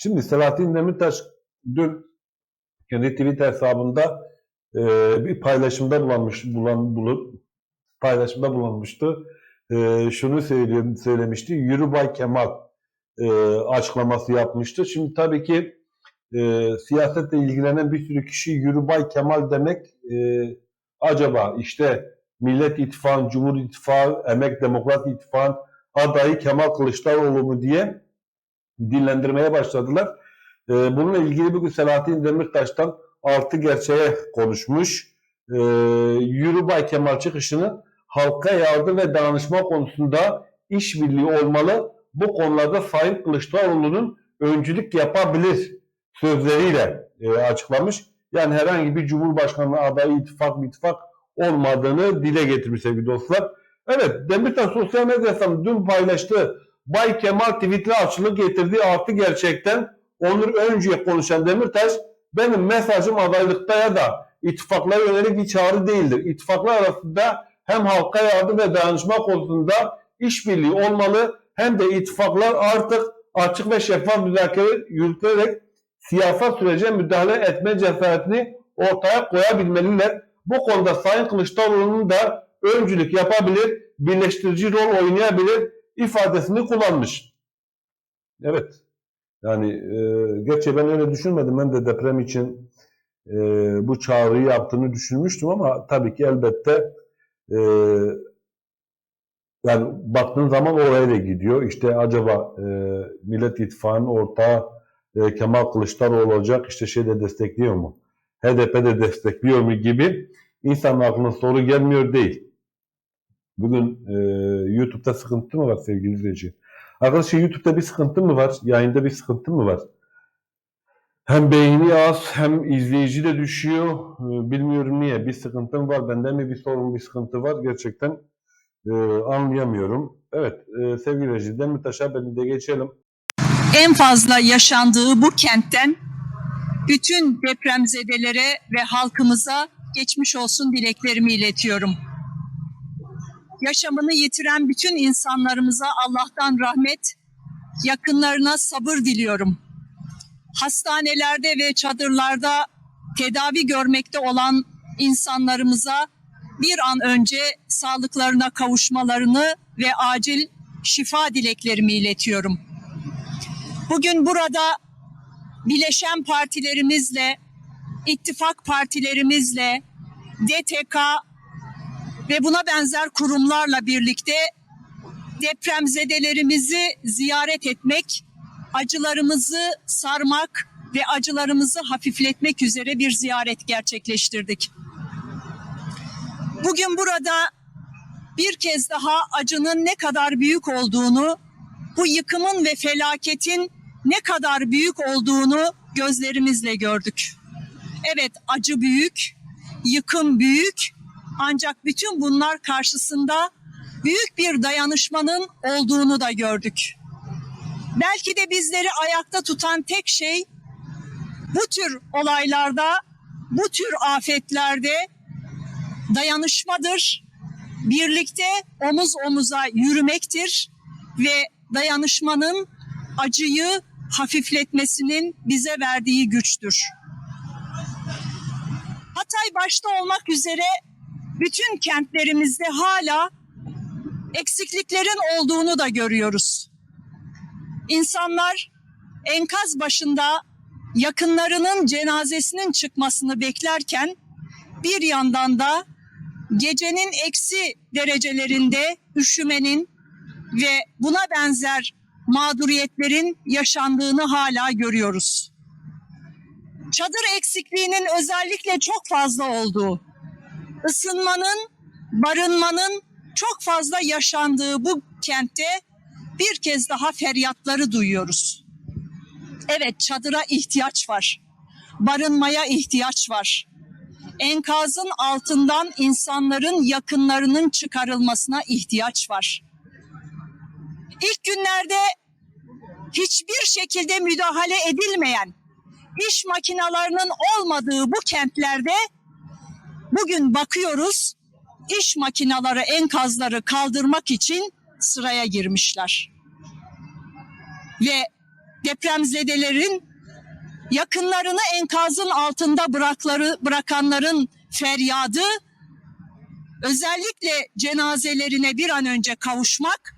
Şimdi Selahattin Demirtaş dün kendi Twitter hesabında e, bir paylaşımda bulanmış, bulan, bulup paylaşımda bulunmuştu. E, şunu söylüyor, söylemişti. Yürü Kemal e, açıklaması yapmıştı. Şimdi tabii ki e, siyasetle ilgilenen bir sürü kişi Yürü Bay Kemal demek e, acaba işte Millet İttifakı, Cumhur İttifakı, Emek Demokrat İttifakı adayı Kemal Kılıçdaroğlu mu diye dillendirmeye başladılar. Ee, bununla ilgili bugün Selahattin Demirtaş'tan altı gerçeğe konuşmuş. Ee, Yürübay Kemal çıkışını halka yardım ve danışma konusunda işbirliği olmalı. Bu konularda Sayın Kılıçdaroğlu'nun öncülük yapabilir sözleriyle e, açıklamış. Yani herhangi bir Cumhurbaşkanı adayı ittifak ittifak olmadığını dile getirmiş sevgili dostlar. Evet Demirtaş sosyal medya hesabında dün paylaştı. Bay Kemal tweet'le açılık getirdiği artı gerçekten Onur Öncü'ye konuşan Demirtaş benim mesajım adaylıkta ya da ittifaklara yönelik bir çağrı değildir. İttifaklar arasında hem halka yardım ve dayanışma konusunda işbirliği olmalı hem de ittifaklar artık açık ve şeffaf müzakere yürüterek siyasal sürece müdahale etme cesaretini ortaya koyabilmeliler. Bu konuda Sayın Kılıçdaroğlu'nun da öncülük yapabilir, birleştirici rol oynayabilir ifadesini kullanmış. Evet. Yani e, gerçi ben öyle düşünmedim. Ben de deprem için e, bu çağrıyı yaptığını düşünmüştüm ama tabii ki elbette e, yani baktığın zaman oraya da gidiyor. İşte acaba e, Millet İttifakı'nın ortağı e, Kemal Kılıçdaroğlu olacak işte şey de destekliyor mu? HDP de destekliyor mu gibi insanın aklına soru gelmiyor değil. Bugün e, YouTube'da sıkıntı mı var sevgili izleyici? Arkadaşlar YouTube'da bir sıkıntı mı var? Yayında bir sıkıntı mı var? Hem beğeni az hem izleyici de düşüyor. E, bilmiyorum niye. Bir sıkıntım var. Bende mi bir sorun bir sıkıntı var? Gerçekten e, anlayamıyorum. Evet e, sevgili izleyici Demirtaş haberini de geçelim. en fazla yaşandığı bu kentten bütün depremzedelere ve halkımıza geçmiş olsun dileklerimi iletiyorum. Yaşamını yitiren bütün insanlarımıza Allah'tan rahmet, yakınlarına sabır diliyorum. Hastanelerde ve çadırlarda tedavi görmekte olan insanlarımıza bir an önce sağlıklarına kavuşmalarını ve acil şifa dileklerimi iletiyorum. Bugün burada bileşen partilerimizle, ittifak partilerimizle, DTK ve buna benzer kurumlarla birlikte depremzedelerimizi ziyaret etmek, acılarımızı sarmak ve acılarımızı hafifletmek üzere bir ziyaret gerçekleştirdik. Bugün burada bir kez daha acının ne kadar büyük olduğunu, bu yıkımın ve felaketin ne kadar büyük olduğunu gözlerimizle gördük. Evet acı büyük, yıkım büyük ancak bütün bunlar karşısında büyük bir dayanışmanın olduğunu da gördük. Belki de bizleri ayakta tutan tek şey bu tür olaylarda, bu tür afetlerde dayanışmadır. Birlikte omuz omuza yürümektir ve dayanışmanın acıyı hafifletmesinin bize verdiği güçtür. Hatay başta olmak üzere bütün kentlerimizde hala eksikliklerin olduğunu da görüyoruz. İnsanlar enkaz başında yakınlarının cenazesinin çıkmasını beklerken bir yandan da gecenin eksi derecelerinde üşümenin ve buna benzer mağduriyetlerin yaşandığını hala görüyoruz. Çadır eksikliğinin özellikle çok fazla olduğu, ısınmanın, barınmanın çok fazla yaşandığı bu kentte bir kez daha feryatları duyuyoruz. Evet çadıra ihtiyaç var. Barınmaya ihtiyaç var. Enkazın altından insanların yakınlarının çıkarılmasına ihtiyaç var. İlk günlerde hiçbir şekilde müdahale edilmeyen iş makinalarının olmadığı bu kentlerde bugün bakıyoruz iş makinaları enkazları kaldırmak için sıraya girmişler. Ve depremzedelerin yakınlarını enkazın altında bırakları, bırakanların feryadı özellikle cenazelerine bir an önce kavuşmak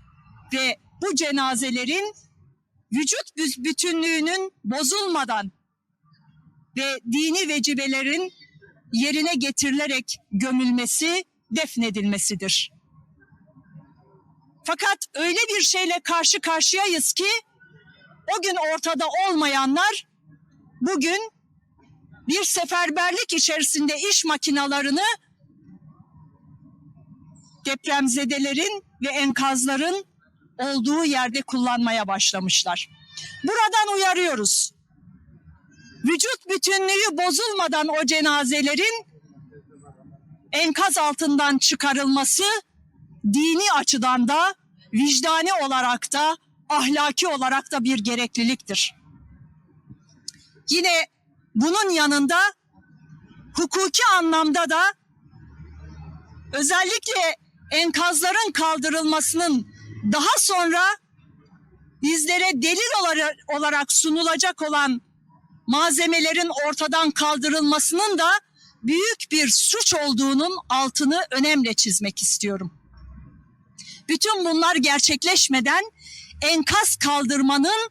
ve bu cenazelerin vücut bütünlüğünün bozulmadan ve dini vecibelerin yerine getirilerek gömülmesi, defnedilmesidir. Fakat öyle bir şeyle karşı karşıyayız ki o gün ortada olmayanlar bugün bir seferberlik içerisinde iş makinalarını depremzedelerin ve enkazların olduğu yerde kullanmaya başlamışlar. Buradan uyarıyoruz. Vücut bütünlüğü bozulmadan o cenazelerin enkaz altından çıkarılması dini açıdan da vicdani olarak da ahlaki olarak da bir gerekliliktir. Yine bunun yanında hukuki anlamda da özellikle enkazların kaldırılmasının daha sonra bizlere delil olarak, sunulacak olan malzemelerin ortadan kaldırılmasının da büyük bir suç olduğunun altını önemli çizmek istiyorum. Bütün bunlar gerçekleşmeden enkaz kaldırmanın,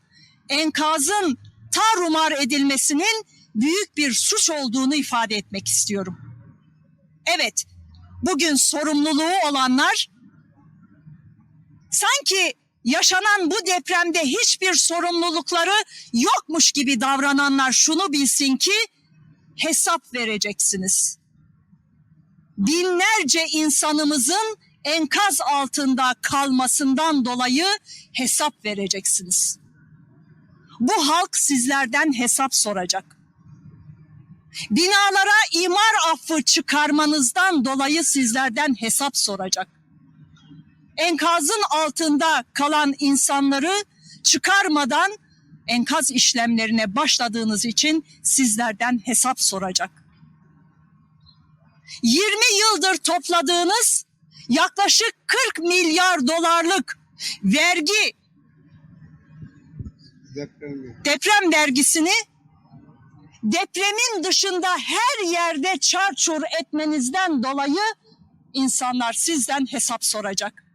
enkazın tarumar edilmesinin büyük bir suç olduğunu ifade etmek istiyorum. Evet, bugün sorumluluğu olanlar sanki yaşanan bu depremde hiçbir sorumlulukları yokmuş gibi davrananlar şunu bilsin ki hesap vereceksiniz. Binlerce insanımızın enkaz altında kalmasından dolayı hesap vereceksiniz. Bu halk sizlerden hesap soracak. Binalara imar affı çıkarmanızdan dolayı sizlerden hesap soracak. Enkazın altında kalan insanları çıkarmadan enkaz işlemlerine başladığınız için sizlerden hesap soracak. 20 yıldır topladığınız yaklaşık 40 milyar dolarlık vergi Deprem deprem vergisini depremin dışında her yerde çarçur etmenizden dolayı insanlar sizden hesap soracak.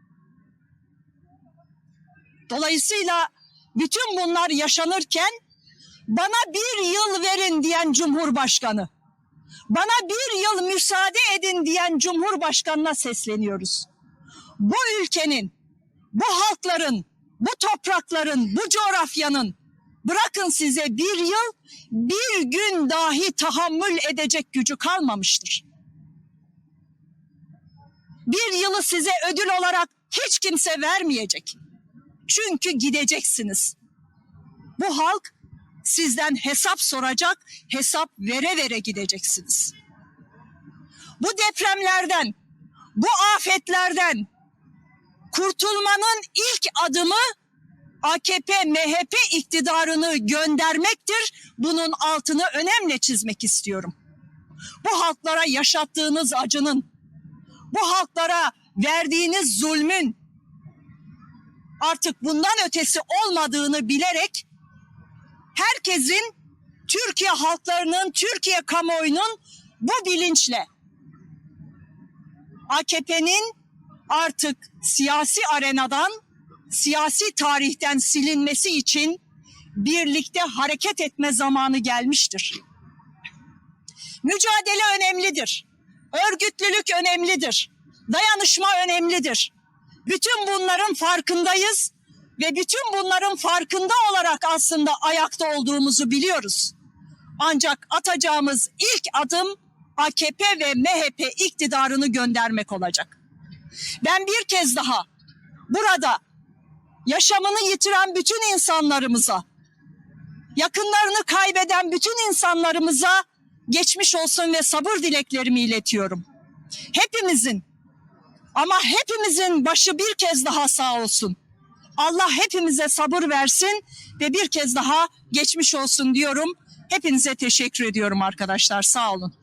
Dolayısıyla bütün bunlar yaşanırken bana bir yıl verin diyen Cumhurbaşkanı, bana bir yıl müsaade edin diyen Cumhurbaşkanına sesleniyoruz. Bu ülkenin, bu halkların, bu toprakların, bu coğrafyanın bırakın size bir yıl, bir gün dahi tahammül edecek gücü kalmamıştır. Bir yılı size ödül olarak hiç kimse vermeyecek. Çünkü gideceksiniz. Bu halk sizden hesap soracak, hesap vere vere gideceksiniz. Bu depremlerden, bu afetlerden kurtulmanın ilk adımı AKP MHP iktidarını göndermektir. Bunun altını önemli çizmek istiyorum. Bu halklara yaşattığınız acının, bu halklara verdiğiniz zulmün artık bundan ötesi olmadığını bilerek herkesin Türkiye halklarının, Türkiye kamuoyunun bu bilinçle AKP'nin artık siyasi arenadan, siyasi tarihten silinmesi için birlikte hareket etme zamanı gelmiştir. Mücadele önemlidir. Örgütlülük önemlidir. Dayanışma önemlidir. Bütün bunların farkındayız ve bütün bunların farkında olarak aslında ayakta olduğumuzu biliyoruz. Ancak atacağımız ilk adım AKP ve MHP iktidarını göndermek olacak. Ben bir kez daha burada yaşamını yitiren bütün insanlarımıza, yakınlarını kaybeden bütün insanlarımıza geçmiş olsun ve sabır dileklerimi iletiyorum. Hepimizin ama hepimizin başı bir kez daha sağ olsun. Allah hepimize sabır versin ve bir kez daha geçmiş olsun diyorum. Hepinize teşekkür ediyorum arkadaşlar. Sağ olun.